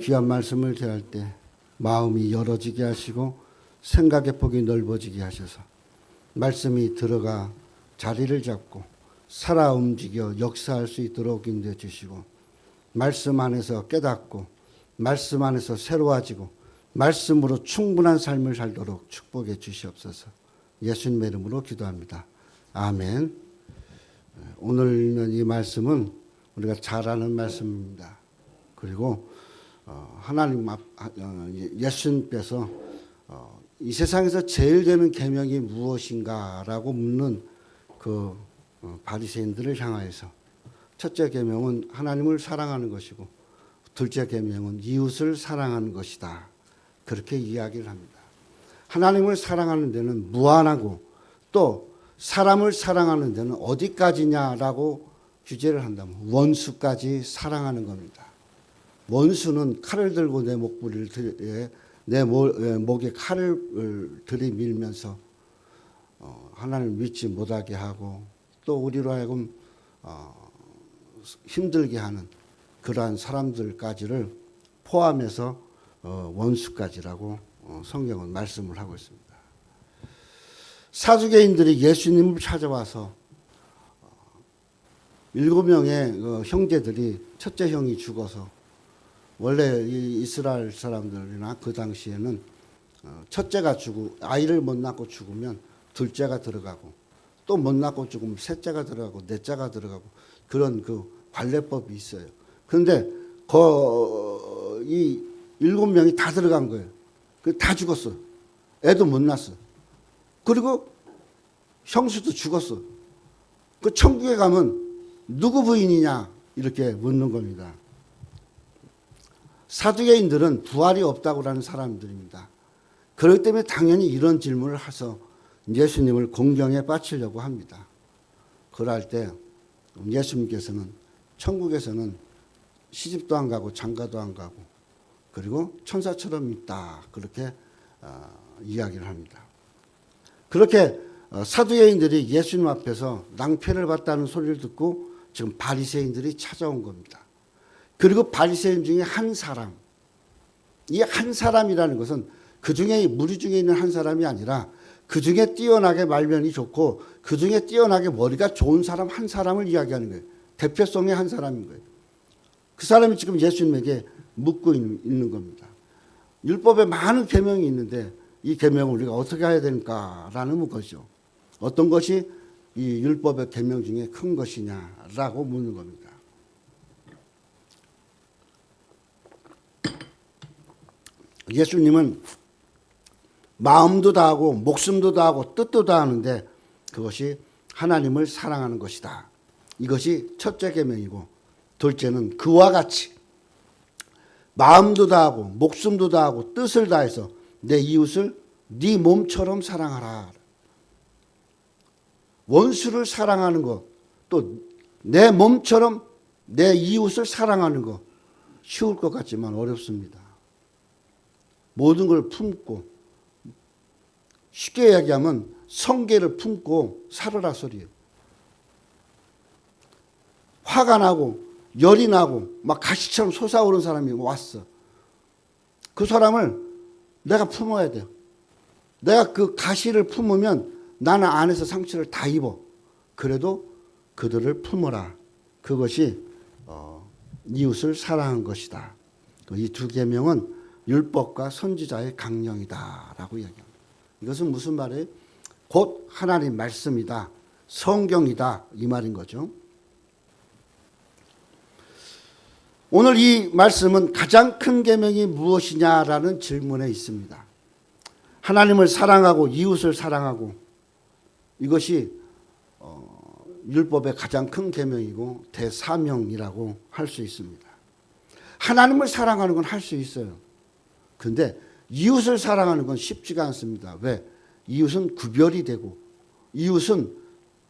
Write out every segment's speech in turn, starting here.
귀한 말씀을 대할 때 마음이 열어지게 하시고 생각의 폭이 넓어지게 하셔서 말씀이 들어가 자리를 잡고 살아 움직여 역사할 수 있도록 인도해 주시고 말씀 안에서 깨닫고 말씀 안에서 새로워지고 말씀으로 충분한 삶을 살도록 축복해 주시옵소서. 예수님의 이름으로 기도합니다. 아멘. 오늘 이 말씀은 우리가 잘 아는 말씀입니다. 그리고 어, 하나님 앞 어, 예수님께서 어, 이 세상에서 제일 되는 계명이 무엇인가라고 묻는 그 어, 바리새인들을 향하여서 첫째 계명은 하나님을 사랑하는 것이고 둘째 계명은 이웃을 사랑하는 것이다. 그렇게 이야기를 합니다. 하나님을 사랑하는 데는 무한하고 또 사람을 사랑하는 데는 어디까지냐라고 규제를 한다면 원수까지 사랑하는 겁니다. 원수는 칼을 들고 내 목부리를 들- 예, 내 모- 예, 목에 칼을 들이밀면서 어, 하나님을 믿지 못하게 하고 또 우리로 하여금 어, 힘들게 하는 그러한 사람들까지를 포함해서 어, 원수까지라고 어, 성경은 말씀을 하고 있습니다. 사두개인들이 예수님을 찾아와서 어, 일곱 명의 그 형제들이 첫째 형이 죽어서 원래 이 이스라엘 사람들이나 그 당시에는 어, 첫째가 죽고 아이를 못 낳고 죽으면 둘째가 들어가고 또 못 낳고 죽으면 셋째가 들어가고 넷째가 들어가고 그런 그 관례법이 있어요. 그런데 거이 일곱 명이 다 들어간 거예요. 그 다 죽었어. 애도 못 낳았어. 그리고 형수도 죽었어. 그 천국에 가면 누구 부인이냐 이렇게 묻는 겁니다. 사두개인들은 부활이 없다고 하는 사람들입니다. 그렇기 때문에 당연히 이런 질문을 해서 예수님을 공경에 빠치려고 합니다. 그럴 때 예수님께서는 천국에서는 시집도 안 가고 장가도 안 가고 그리고 천사처럼 있다 그렇게 어, 이야기를 합니다. 그렇게 어, 사두개인들이 예수님 앞에서 낭패를 봤다는 소리를 듣고 지금 바리새인들이 찾아온 겁니다. 그리고 바리새인 중에 한 사람, 이 한 사람이라는 것은 그 중에 무리 중에 있는 한 사람이 아니라 그 중에 뛰어나게 말면이 좋고 그 중에 뛰어나게 머리가 좋은 사람 한 사람을 이야기하는 거예요. 대표성의 한 사람인 거예요. 그 사람이 지금 예수님에게 묻고 있는, 겁니다. 율법에 많은 계명이 있는데 이 계명을 우리가 어떻게 해야 되는가라는 것이죠. 어떤 것이 이 율법의 계명 중에 큰 것이냐라고 묻는 겁니다. 예수님은 마음도 다하고 목숨도 다하고 뜻도 다하는데 그것이 하나님을 사랑하는 것이다. 이것이 첫째 계명이고 둘째는 그와 같이 마음도 다하고 목숨도 다하고 뜻을 다해서 내 이웃을 네 몸처럼 사랑하라. 원수를 사랑하는 것, 또 내 몸처럼 내 이웃을 사랑하는 것 쉬울 것 같지만 어렵습니다. 모든 걸 품고 쉽게 이야기하면 성계를 품고 살으라 소리예요. 화가 나고 열이 나고 막 가시처럼 솟아오른 사람이 왔어. 그 사람을 내가 품어야 돼요. 내가 그 가시를 품으면 나는 안에서 상처를 다 입어. 그래도 그들을 품어라. 그것이 어, 이웃을 사랑한 것이다. 이두 계명은 율법과 선지자의 강령이다라고 이야기합니다. 이것은 무슨 말이에요? 곧 하나님 말씀이다. 성경이다. 이 말인 거죠. 오늘 이 말씀은 가장 큰 계명이 무엇이냐라는 질문에 있습니다. 하나님을 사랑하고 이웃을 사랑하고 이것이 어, 율법의 가장 큰 계명이고 대사명이라고 할 수 있습니다. 하나님을 사랑하는 건 할 수 있어요. 근데 이웃을 사랑하는 건 쉽지가 않습니다. 왜? 이웃은 구별이 되고 이웃은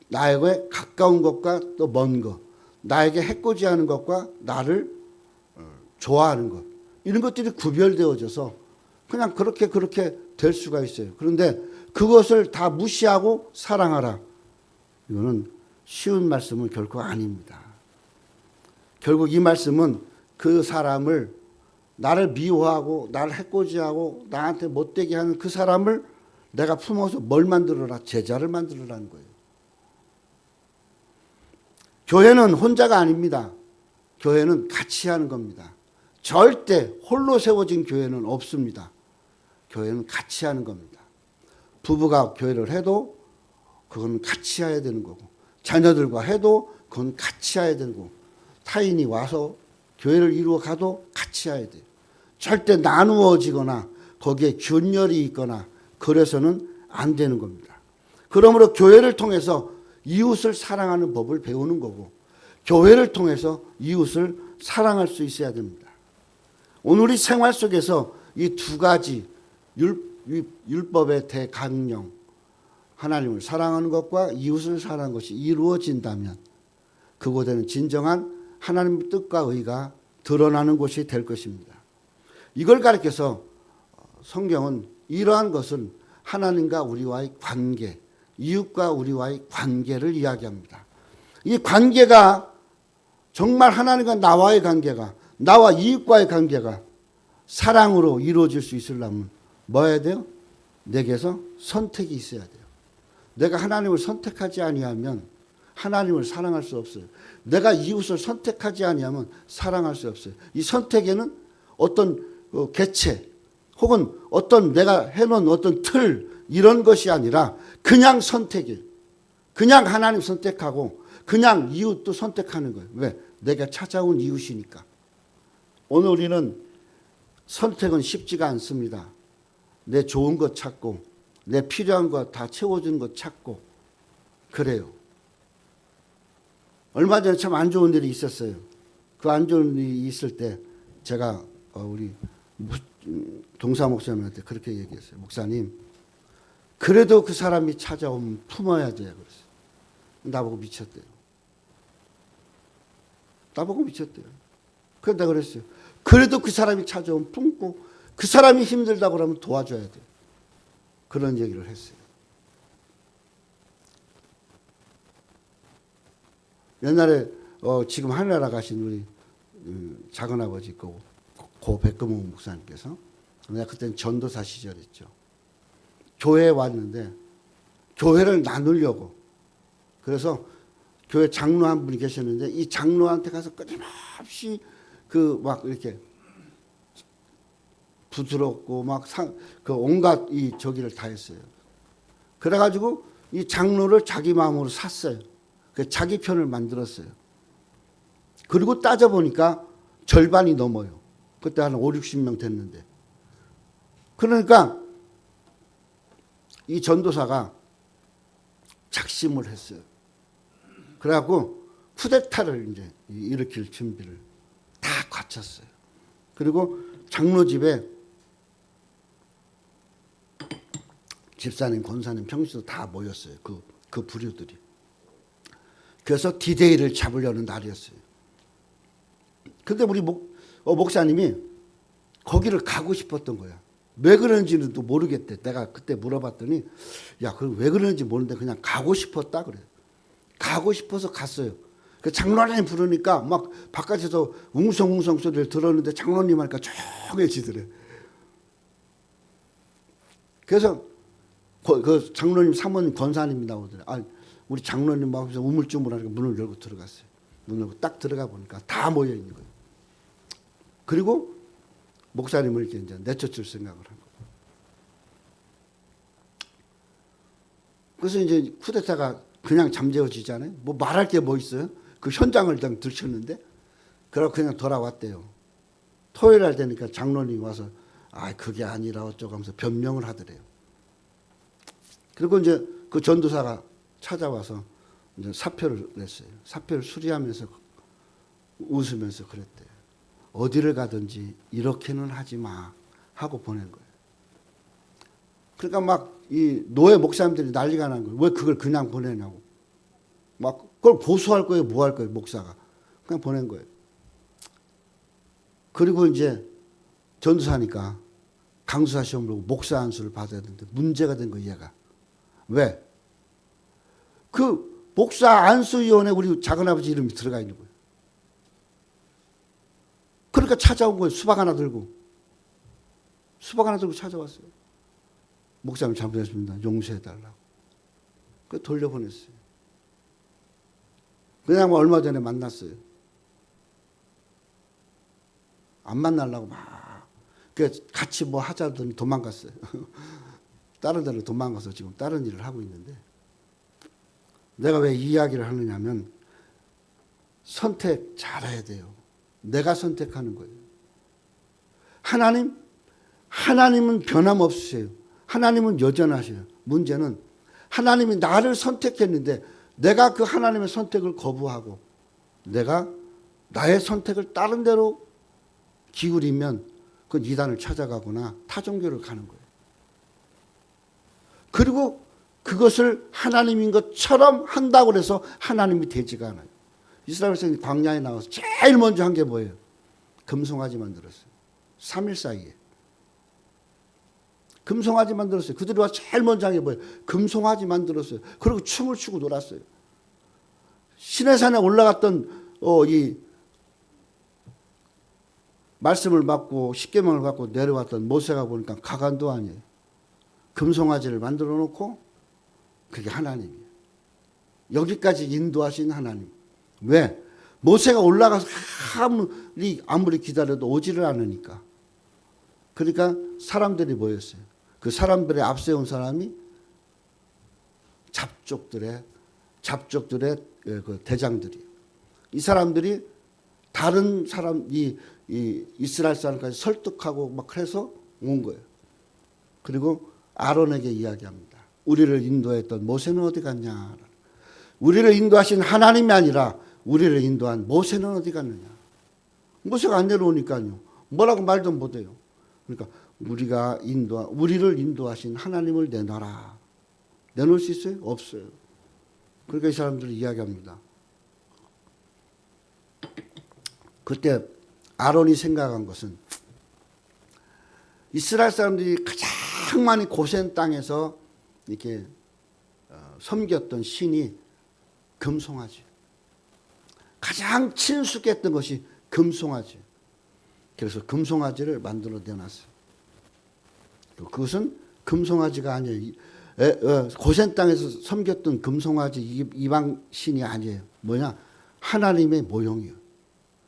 나에게 가까운 것과 또 먼 것, 나에게 해코지하는 것과 나를 어, 좋아하는 것 이런 것들이 구별되어져서 그냥 그렇게 그렇게 될 수가 있어요. 그런데 그것을 다 무시하고 사랑하라. 이거는 쉬운 말씀은 결코 아닙니다. 결국 이 말씀은 그 사람을 나를 미워하고 나를 해코지하고 나한테 못되게 하는 그 사람을 내가 품어서 뭘 만들어라 제자를 만들어라는 거예요. 교회는 혼자가 아닙니다. 교회는 같이 하는 겁니다. 절대 홀로 세워진 교회는 없습니다. 교회는 같이 하는 겁니다. 부부가 교회를 해도 그건 같이 해야 되는 거고 자녀들과 해도 그건 같이 해야 되고 타인이 와서 교회를 이루어 가도 같이 해야 돼요. 절대 나누어지거나 거기에 균열이 있거나 그래서는 안 되는 겁니다. 그러므로 교회를 통해서 이웃을 사랑하는 법을 배우는 거고 교회를 통해서 이웃을 사랑할 수 있어야 됩니다. 오늘 우리 생활 속에서 이 두 가지 율, 율법의 대강령 하나님을 사랑하는 것과 이웃을 사랑하는 것이 이루어진다면 그곳에는 진정한 하나님의 뜻과 의가 드러나는 곳이 될 것입니다. 이걸 가리켜서 성경은 이러한 것은 하나님과 우리와의 관계, 이웃과 우리와의 관계를 이야기합니다. 이 관계가 정말 하나님과 나와의 관계가 나와 이웃과의 관계가 사랑으로 이루어질 수 있으려면 뭐 해야 돼요? 내게서 선택이 있어야 돼요. 내가 하나님을 선택하지 아니하면 하나님을 사랑할 수 없어요. 내가 이웃을 선택하지 아니하면 사랑할 수 없어요. 이 선택에는 어떤 어, 개체 혹은 어떤 내가 해놓은 어떤 틀 이런 것이 아니라 그냥 선택이에요. 그냥 하나님 선택하고 그냥 이웃도 선택하는 거예요. 왜? 내가 찾아온 이웃이니까. 오늘 우리는 선택은 쉽지가 않습니다. 내 좋은 것 찾고 내 필요한 것 다 채워주는 것 찾고 그래요. 얼마 전에 참 안 좋은 일이 있었어요. 그 안 좋은 일이 있을 때 제가 어, 우리 동사 목사님한테 그렇게 얘기했어요. 목사님, 그래도 그 사람이 찾아오면 품어야 돼요. 그랬어요. 나보고 미쳤대요. 나보고 미쳤대요. 그래서 그랬어요. 그래도 그 사람이 찾아오면 품고 그 사람이 힘들다고 그러면 도와줘야 돼요. 그런 얘기를 했어요. 옛날에 어, 지금 하늘나라 가신 우리 음, 작은 아버지 고, 고 백금호 목사님께서 내가 그때는 전도사 시절이었죠. 교회에 왔는데 교회를 나누려고 그래서 교회 장로 한 분이 계셨는데 이 장로한테 가서 끊임없이 그 막 이렇게 부드럽고 막 그 온갖 이 저기를 다 했어요. 그래가지고 이 장로를 자기 마음으로 샀어요. 그 자기 편을 만들었어요. 그리고 따져보니까 절반이 넘어요. 그때 한 5, 60명 됐는데. 그러니까 이 전도사가 작심을 했어요. 그래갖고 쿠데타를 이제 일으킬 준비를 다 갖췄어요. 그리고 장로 집에 집사님, 권사님, 평시도 다 모였어요. 그, 그 부류들이. 그래서 디데이를 잡으려는 날이었어요. 근데 우리 목, 어, 목사님이 거기를 가고 싶었던 거야. 왜 그런지는 또 모르겠대. 내가 그때 물어봤더니, 야, 그왜 그런지 모르는데 그냥 가고 싶었다 그래. 가고 싶어서 갔어요. 그 장로님 부르니까 막 바깥에서 웅성웅성 소리를 들었는데 장로님 하니까 조용해지더래. 그래서 그 장로님 사모님 권사님이 나오더래. 아, 우리 장로님 앞에서 우물쭈물하니까 문을 열고 들어갔어요. 문 열고 딱 들어가 보니까 다 모여 있는 거예요. 그리고 목사님을 이렇게 이제 내쫓을 생각을 한 거예요. 그래서 이제 쿠데타가 그냥 잠재워지잖아요. 뭐 말할 게 뭐 있어요? 그 현장을 그냥 들쳤는데, 그러고 그냥 돌아왔대요. 토요일 날 되니까 장로님이 와서, 아, 그게 아니라 어쩌고 하면서 변명을 하더래요. 그리고 이제 그 전도사가 찾아와서 이제 사표를 냈어요. 사표를 수리하면서 웃으면서 그랬대요. 어디를 가든지 이렇게는 하지 마 하고 보낸 거예요. 그러니까 막 이 노예 목사님들이 난리가 난 거예요. 왜 그걸 그냥 보내냐고. 막 그걸 고소할 거예요, 뭐 할 거예요, 목사가. 그냥 보낸 거예요. 그리고 이제 전도사니까 강수사 시험 보고 목사 안수를 받아야 되는데 문제가 된 거예요, 얘가. 왜? 그 목사 안수위원회 우리 작은아버지 이름이 들어가 있는 거예요. 그러니까 찾아온 거예요. 수박 하나 들고. 수박 하나 들고 찾아왔어요. 목사님 잘못했습니다. 용서해달라고. 그 돌려보냈어요. 그냥 뭐 얼마 전에 만났어요. 안 만나려고 막. 그 같이 뭐 하자더니 도망갔어요. 다른 데로 도망가서 지금 다른 일을 하고 있는데 내가 왜이 이야기를 하느냐면 선택 잘해야 돼요. 내가 선택하는 거예요. 하나님, 하나님은 변함없으세요. 하나님은 여전하셔요. 문제는 하나님이 나를 선택했는데 내가 그 하나님의 선택을 거부하고 내가 나의 선택을 다른 데로 기울이면 그 이단을 찾아가거나 타종교를 가는 거예요. 그리고 그것을 하나님인 것처럼 한다고 해서 하나님이 되지가 않아요. 이스라엘 백성이 광야에 나와서 제일 먼저 한 게 뭐예요? 금송아지 만들었어요. 3일 사이에. 금송아지 만들었어요. 그들이 와서 제일 먼저 한 게 뭐예요? 금송아지 만들었어요. 그리고 춤을 추고 놀았어요. 시내산에 올라갔던 어, 이 말씀을 받고 십계명을 받고 내려왔던 모세가 보니까 가관도 아니에요. 금송아지를 만들어 놓고 그게 하나님이에요. 여기까지 인도하신 하나님. 왜? 모세가 올라가서 아무리, 아무리 기다려도 오지를 않으니까. 그러니까 사람들이 모였어요. 그 사람들의 앞세운 사람이 잡족들의 잡족들의 예, 그 대장들이 이 사람들이 다른 사람 이, 이 이스라엘 사람까지 설득하고 막 그래서 온 거예요. 그리고 아론에게 이야기합니다. 우리를 인도했던 모세는 어디 갔냐? 우리를 인도하신 하나님이 아니라 우리를 인도한 모세는 어디 갔느냐? 모세가 안 내려오니까요. 뭐라고 말도 못해요. 그러니까 우리가 인도 우리를 인도하신 하나님을 내놔라. 내놓을 수 있어요? 없어요. 그러니까 이 사람들이 이야기합니다. 그때 아론이 생각한 것은 이스라엘 사람들이 가장 많이 고센 땅에서 이렇게 어, 섬겼던 신이 금송아지. 가장 친숙했던 것이 금송아지. 그래서 금송아지를 만들어 내놨어요. 그것은 금송아지가 아니에요. 어, 고센 땅에서 섬겼던 금송아지 이방 신이 아니에요. 뭐냐? 하나님의 모형이요.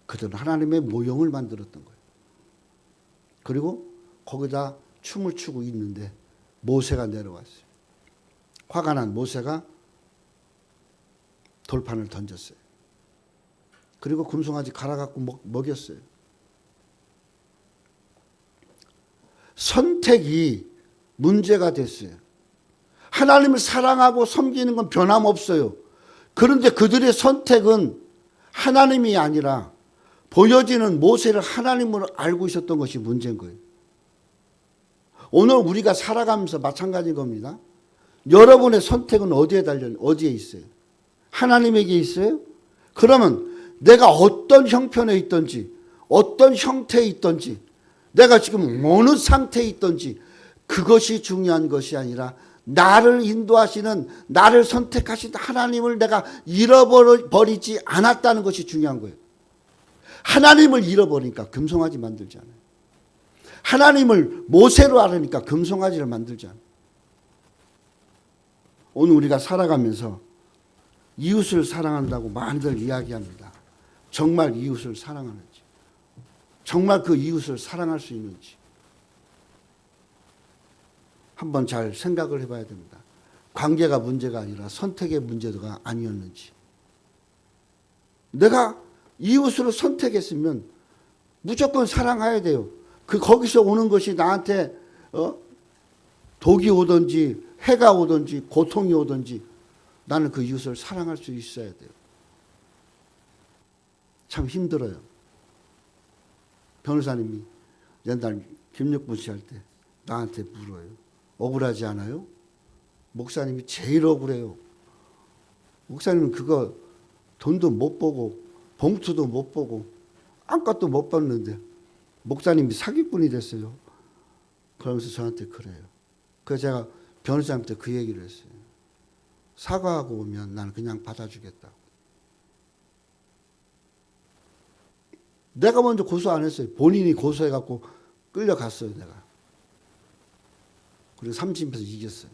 그들은 하나님의 모형을 만들었던 거예요. 그리고 거기다 춤을 추고 있는데 모세가 내려왔어요. 화가 난 모세가 돌판을 던졌어요. 그리고 금송아지 갈아갖고 먹, 먹였어요. 선택이 문제가 됐어요. 하나님을 사랑하고 섬기는 건 변함없어요. 그런데 그들의 선택은 하나님이 아니라 보여지는 모세를 하나님으로 알고 있었던 것이 문제인 거예요. 오늘 우리가 살아가면서 마찬가지인 겁니다. 여러분의 선택은 어디에 달려 어디에 있어요? 하나님에게 있어요? 그러면 내가 어떤 형편에 있든지 어떤 형태에 있든지 내가 지금 어느 상태에 있든지 그것이 중요한 것이 아니라 나를 인도하시는 나를 선택하신 하나님을 내가 잃어버리지 않았다는 것이 중요한 거예요. 하나님을 잃어버리니까 금송아지 만들지 않아요. 하나님을 모세로 알으니까 금송아지를 만들지 않아요. 오늘 우리가 살아가면서 이웃을 사랑한다고 많이들 이야기합니다. 정말 이웃을 사랑하는지, 정말 그 이웃을 사랑할 수 있는지, 한번 잘 생각을 해봐야 됩니다. 관계가 문제가 아니라 선택의 문제가 아니었는지. 내가 이웃으로 선택했으면 무조건 사랑해야 돼요. 그 거기서 오는 것이 나한테 어? 독이 오든지 해가 오든지 고통이 오든지 나는 그 이웃을 사랑할 수 있어야 돼요. 참 힘들어요. 변호사님이 옛날 김육분 씨 할 때 나한테 물어요. 억울하지 않아요? 목사님이 제일 억울해요. 목사님은 그거 돈도 못 보고 봉투도 못 보고 아무것도 못 봤는데 목사님이 사기꾼이 됐어요. 그러면서 저한테 그래요. 그래서 제가 변호사님한테 그 얘기를 했어요. 사과하고 오면 나는 그냥 받아주겠다고. 내가 먼저 고소 안 했어요. 본인이 고소해갖고 끌려갔어요, 내가. 그리고 삼심에서 이겼어요.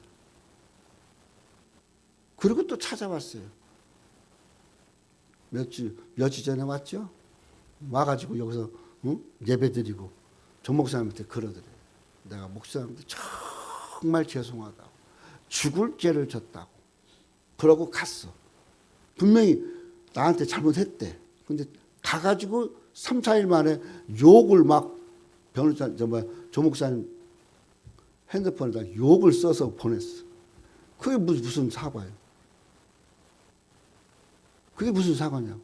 그리고 또 찾아왔어요. 몇 주, 몇 주 전에 왔죠? 와가지고 여기서 응? 예배 드리고 조 목사님한테 그러더래요. 내가 목사님한테 정말 죄송하다고. 죽을 죄를 졌다고. 그러고 갔어. 분명히 나한테 잘못했대. 근데 가가지고 3, 4일 만에 욕을 막 변호사, 저 뭐야, 조 목사님 핸드폰에다 욕을 써서 보냈어. 그게 무슨, 무슨 사과예요? 그게 무슨 사과냐고.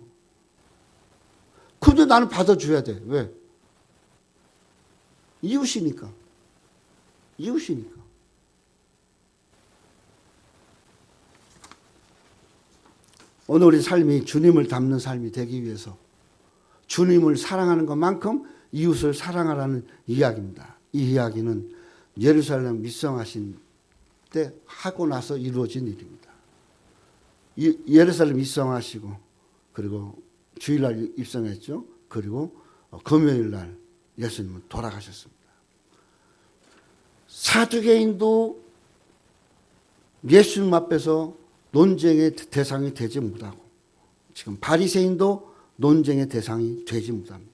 근데 나는 받아줘야 돼. 왜? 이웃이니까. 이웃이니까. 오늘 우리 삶이 주님을 닮는 삶이 되기 위해서 주님을 사랑하는 것만큼 이웃을 사랑하라는 이야기입니다. 이 이야기는 예루살렘 입성하신 때 하고 나서 이루어진 일입니다. 이- 예루살렘 입성하시고 그리고 주일날 입성했죠. 그리고 어, 금요일 날 예수님은 돌아가셨습니다. 사두개인도 예수님 앞에서 논쟁의 대상이 되지 못하고 지금 바리새인도 논쟁의 대상이 되지 못합니다.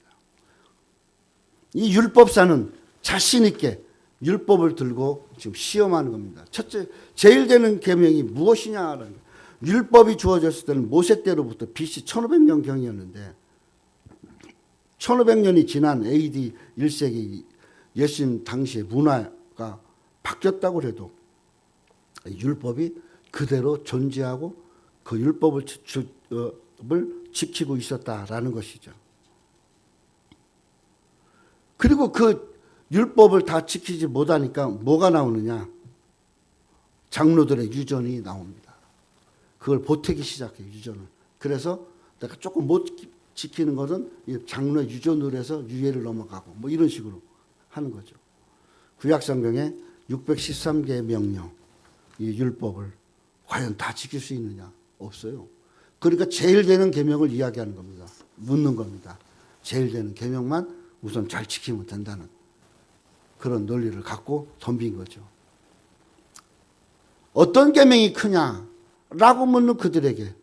이 율법사는 자신 있게 율법을 들고 지금 시험하는 겁니다. 첫째, 제일 되는 계명이 무엇이냐라는 거예요. 율법이 주어졌을 때는 모세 때로부터 BC 1500년 경이었는데 1500년이 지난 AD 1세기 예수님 당시의 문화가 바뀌었다고 해도 율법이 그대로 존재하고 그 율법을 지키고 있었다라는 것이죠. 그리고 그 율법을 다 지키지 못하니까 뭐가 나오느냐? 장로들의 유전이 나옵니다. 그걸 보태기 시작해요, 유전을. 그래서 내가 조금 못 지- 지키는 것은 이 장로 유전으로 해서 유예를 넘어가고 뭐 이런 식으로 하는 거죠. 구약 성경에 613개의 명령, 이 율법을 과연 다 지킬 수 있느냐? 없어요. 그러니까 제일 되는 계명을 이야기하는 겁니다. 묻는 겁니다. 제일 되는 계명만 우선 잘 지키면 된다는 그런 논리를 갖고 덤빈 거죠. 어떤 계명이 크냐라고 묻는 그들에게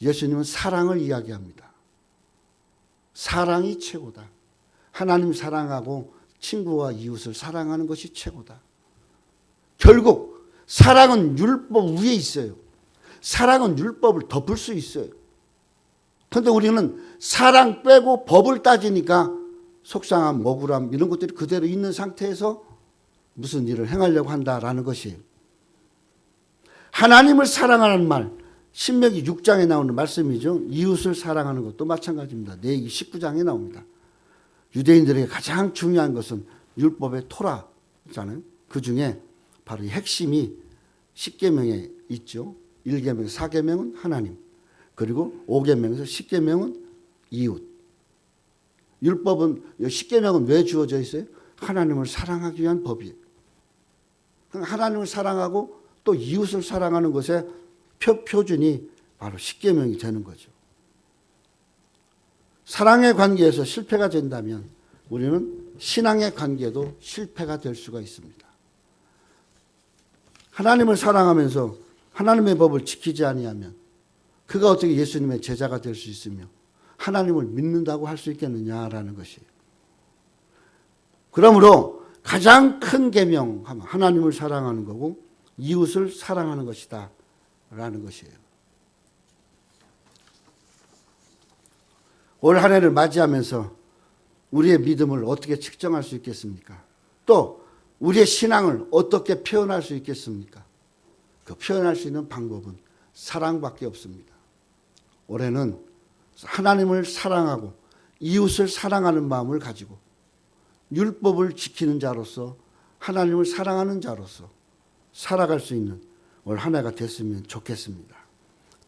예수님은 사랑을 이야기합니다. 사랑이 최고다. 하나님 사랑하고 친구와 이웃을 사랑하는 것이 최고다. 결국 사랑은 율법 위에 있어요. 사랑은 율법을 덮을 수 있어요. 그런데 우리는 사랑 빼고 법을 따지니까 속상함, 억울함 이런 것들이 그대로 있는 상태에서 무슨 일을 행하려고 한다라는 것이에요. 하나님을 사랑하는 말, 신명기 6장에 나오는 말씀이죠. 이웃을 사랑하는 것도 마찬가지입니다. 내기 19장에 나옵니다. 유대인들에게 가장 중요한 것은 율법의 토라잖아요. 그 중에 바로 이 핵심이 10계명에 있죠. 1계명, 4계명은 하나님. 그리고 5계명에서 10계명은 이웃. 율법은 10계명은 왜 주어져 있어요? 하나님을 사랑하기 위한 법이에요. 그러니까 하나님을 사랑하고 또 이웃을 사랑하는 것의 표, 표준이 바로 10계명이 되는 거죠. 사랑의 관계에서 실패가 된다면 우리는 신앙의 관계도 실패가 될 수가 있습니다. 하나님을 사랑하면서 하나님의 법을 지키지 아니하면 그가 어떻게 예수님의 제자가 될 수 있으며 하나님을 믿는다고 할 수 있겠느냐라는 것이에요. 그러므로 가장 큰 계명 하면 하나님을 사랑하는 거고 이웃을 사랑하는 것이다 라는 것이에요. 올 한 해를 맞이하면서 우리의 믿음을 어떻게 측정할 수 있겠습니까? 또 우리의 신앙을 어떻게 표현할 수 있겠습니까? 그 표현할 수 있는 방법은 사랑밖에 없습니다. 올해는 하나님을 사랑하고 이웃을 사랑하는 마음을 가지고 율법을 지키는 자로서 하나님을 사랑하는 자로서 살아갈 수 있는 올 한 해가 됐으면 좋겠습니다.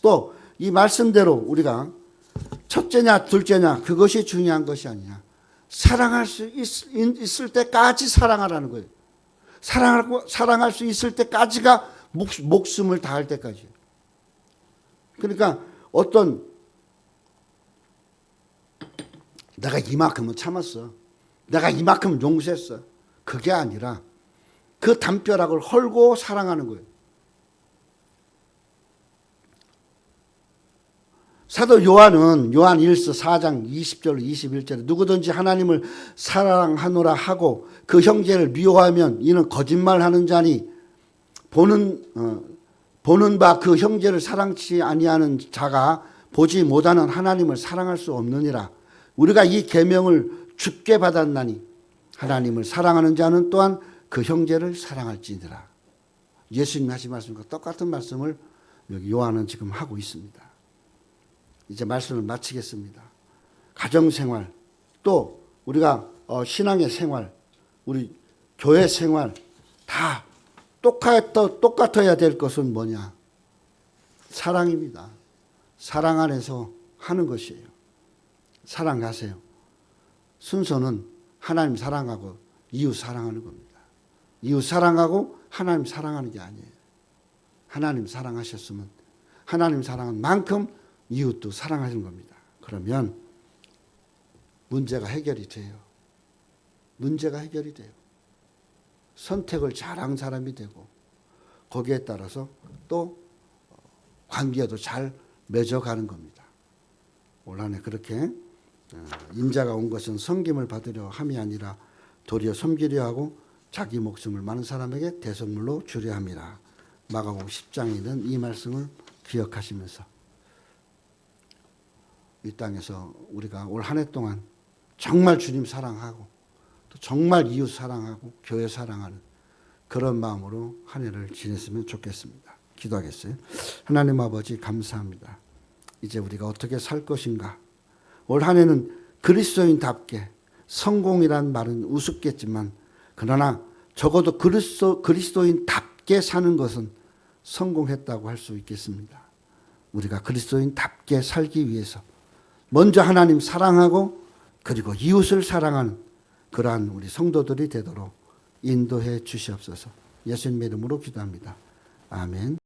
또 이 말씀대로 우리가 첫째냐 둘째냐 그것이 중요한 것이 아니냐. 사랑할 수 있, 을 때까지 사랑하라는 거예요. 사랑하고 사랑할 수 있을 때까지가 목, 목숨을 다할 때까지. 그러니까 어떤 내가 이만큼은 참았어. 내가 이만큼 용서했어. 그게 아니라 그 담벼락을 헐고 사랑하는 거예요. 사도 요한은 요한 1서 4장 20절 21절에 누구든지 하나님을 사랑하노라 하고 그 형제를 미워하면 이는 거짓말하는 자니 보는 어, 보는 바 그 형제를 사랑치 아니하는 자가 보지 못하는 하나님을 사랑할 수 없느니라. 우리가 이 계명을 죽게 받았나니 하나님을 사랑하는 자는 또한 그 형제를 사랑할지니라. 예수님이 하신 말씀과 똑같은 말씀을 여기 요한은 지금 하고 있습니다. 이제 말씀을 마치겠습니다. 가정 생활 또 우리가 어, 신앙의 생활, 우리 교회 생활 다 똑같 똑같아야 될 것은 뭐냐? 사랑입니다. 사랑 안에서 하는 것이에요. 사랑하세요. 순서는 하나님 사랑하고 이웃 사랑하는 겁니다. 이웃 사랑하고 하나님 사랑하는 게 아니에요. 하나님 사랑하셨으면 하나님 사랑한 만큼 이웃도 사랑하는 겁니다. 그러면 문제가 해결이 돼요. 문제가 해결이 돼요. 선택을 잘한 사람이 되고 거기에 따라서 또 관계도 잘 맺어가는 겁니다. 올 한해 그렇게 어, 인자가 온 것은 섬김을 받으려 함이 아니라 도리어 섬기려 하고 자기 목숨을 많은 사람에게 대성물로 주려 함이라. 마가복음 10장에 있는 이 말씀을 기억하시면서 이 땅에서 우리가 올 한 해 동안 정말 주님 사랑하고 또 정말 이웃 사랑하고 교회 사랑하는 그런 마음으로 한 해를 지냈으면 좋겠습니다. 기도하겠어요. 하나님 아버지 감사합니다. 이제 우리가 어떻게 살 것인가? 올 한 해는 그리스도인답게 성공이란 말은 우습겠지만 그러나 적어도 그리스도, 그리스도인답게 사는 것은 성공했다고 할 수 있겠습니다. 우리가 그리스도인답게 살기 위해서 먼저 하나님 사랑하고 그리고 이웃을 사랑하는 그러한 우리 성도들이 되도록 인도해 주시옵소서. 예수님의 이름으로 기도합니다. 아멘.